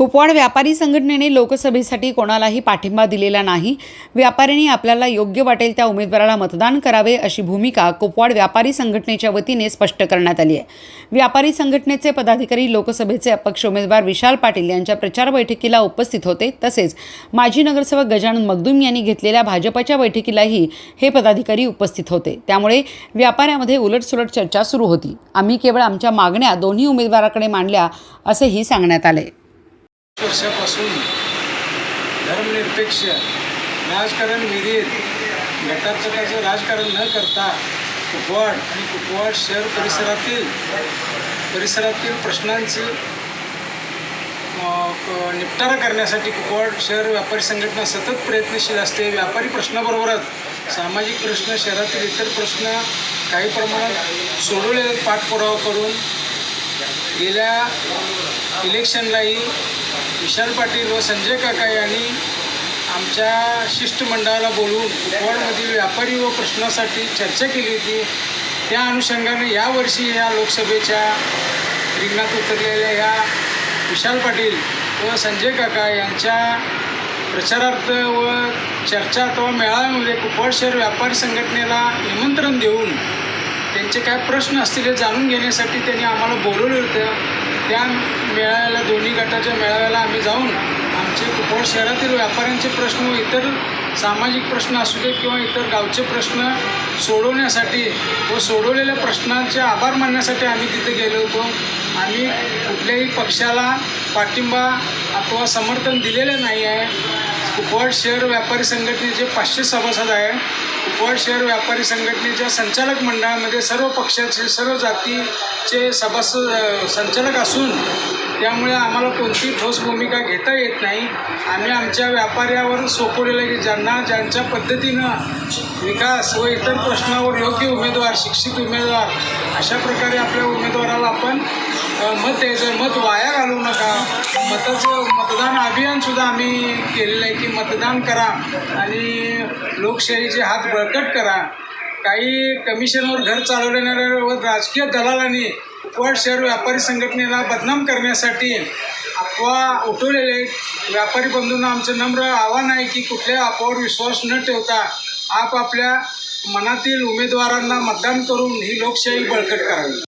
कुपवाड व्यापारी संघटनेने लोकसभेसाठी कोणालाही पाठिंबा दिलेला नाही. व्यापाऱ्यांनी आपल्याला योग्य वाटेल त्या उमेदवाराला मतदान करावे अशी भूमिका कुपवाड व्यापारी संघटनेच्या वतीने स्पष्ट करण्यात आली आहे. व्यापारी संघटनेचे पदाधिकारी लोकसभेचे अपक्ष उमेदवार विशाल पाटील यांच्या प्रचार बैठकीला उपस्थित होते. तसेच माजी नगरसेवक गजानन मगदूम यांनी घेतलेल्या भाजपच्या बैठकीलाही हे पदाधिकारी उपस्थित होते. त्यामुळे व्यापाऱ्यामध्ये उलटसुलट चर्चा सुरू होती. आम्ही केवळ आमच्या मागण्या दोन्ही उमेदवाराकडे मांडल्या असेही सांगण्यात आले. वर्षापासून धर्मनिरपेक्ष राजकारण विरहित गटारचटाचं राजकारण न करता कुपवाड आणि कुपवाड शहर परिसरातील परिसरातील प्रश्नांची निपटारा करण्यासाठी कुपवाड शहर व्यापारी संघटना सतत प्रयत्नशील असते. व्यापारी प्रश्नाबरोबरच सामाजिक प्रश्न शहरातील इतर प्रश्न काही प्रमाणात सोडवलेले पाठपुरावा करून गेल्या इलेक्शनलाही विशाल पाटील व संजय काका यांनी आमच्या शिष्टमंडळाला बोलवून कुपवाडमधील व्यापारी व प्रश्नासाठी चर्चा केली होती. त्या अनुषंगाने यावर्षी या लोकसभेच्या रिंगणात उतरलेल्या ह्या विशाल पाटील व संजय काका यांच्या प्रचारार्थ व चर्चा अथवा मेळाव्यामध्ये कुपवाड शहर व्यापारी संघटनेला निमंत्रण देऊन त्यांचे काय प्रश्न असतील हे जाणून घेण्यासाठी त्यांनी आम्हाला बोलवलं होतं. त्या मेळाव्याला दोन्ही गटाच्या मेळाव्याला आम्ही जाऊन आमचे कुपवाड शहरातील व्यापाऱ्यांचे प्रश्न व इतर सामाजिक प्रश्न असू दे किंवा इतर गावचे प्रश्न सोडवण्यासाठी व सोडवलेल्या प्रश्नांचे आभार मानण्यासाठी आम्ही तिथे गेलो होतो. आम्ही कुठल्याही पक्षाला पाठिंबा अथवा समर्थन दिलेलं नाही आहे. कुपवाड शहर व्यापारी संघटनेचे पाचशे सभासद आहे कुपवाड शहर व्यापारी संघटनेच्या संचालक मंडळामध्ये सर्व पक्षाचे सर्व जातीचे सभासद संचालक असून त्यामुळे आम्हाला कोणतीही ठोस भूमिका घेता येत नाही. आम्ही आमच्या व्यापाऱ्यावर सोपवलेलं की ज्यांना ज्यांच्या पद्धतीनं विकास व इतर प्रश्नावर योग्य उमेदवार शिक्षित उमेदवार अशा प्रकारे आपल्या उमेदवाराला आपण मत द्यायचं मत वाया घालवू नका मताचं मतदान अभियानसुद्धा आम्ही केलेलं आहे की मतदान करा आणि लोकशाहीचे हात बळकट करा. काही कमिशनवर घर चालवण्याऱ्या व राजकीय दलालांनी कुपवाड शहर व्यापारी संघटनेला बदनाम करण्यासाठी अफवा उठवलेले व्यापारी बंधूंना आमचं नम्र आव्हान आहे की कुठल्या अफवावर विश्वास न ठेवता आपापल्या मनातील उमेदवारांना मतदान करून ही लोकशाही बळकट करावी.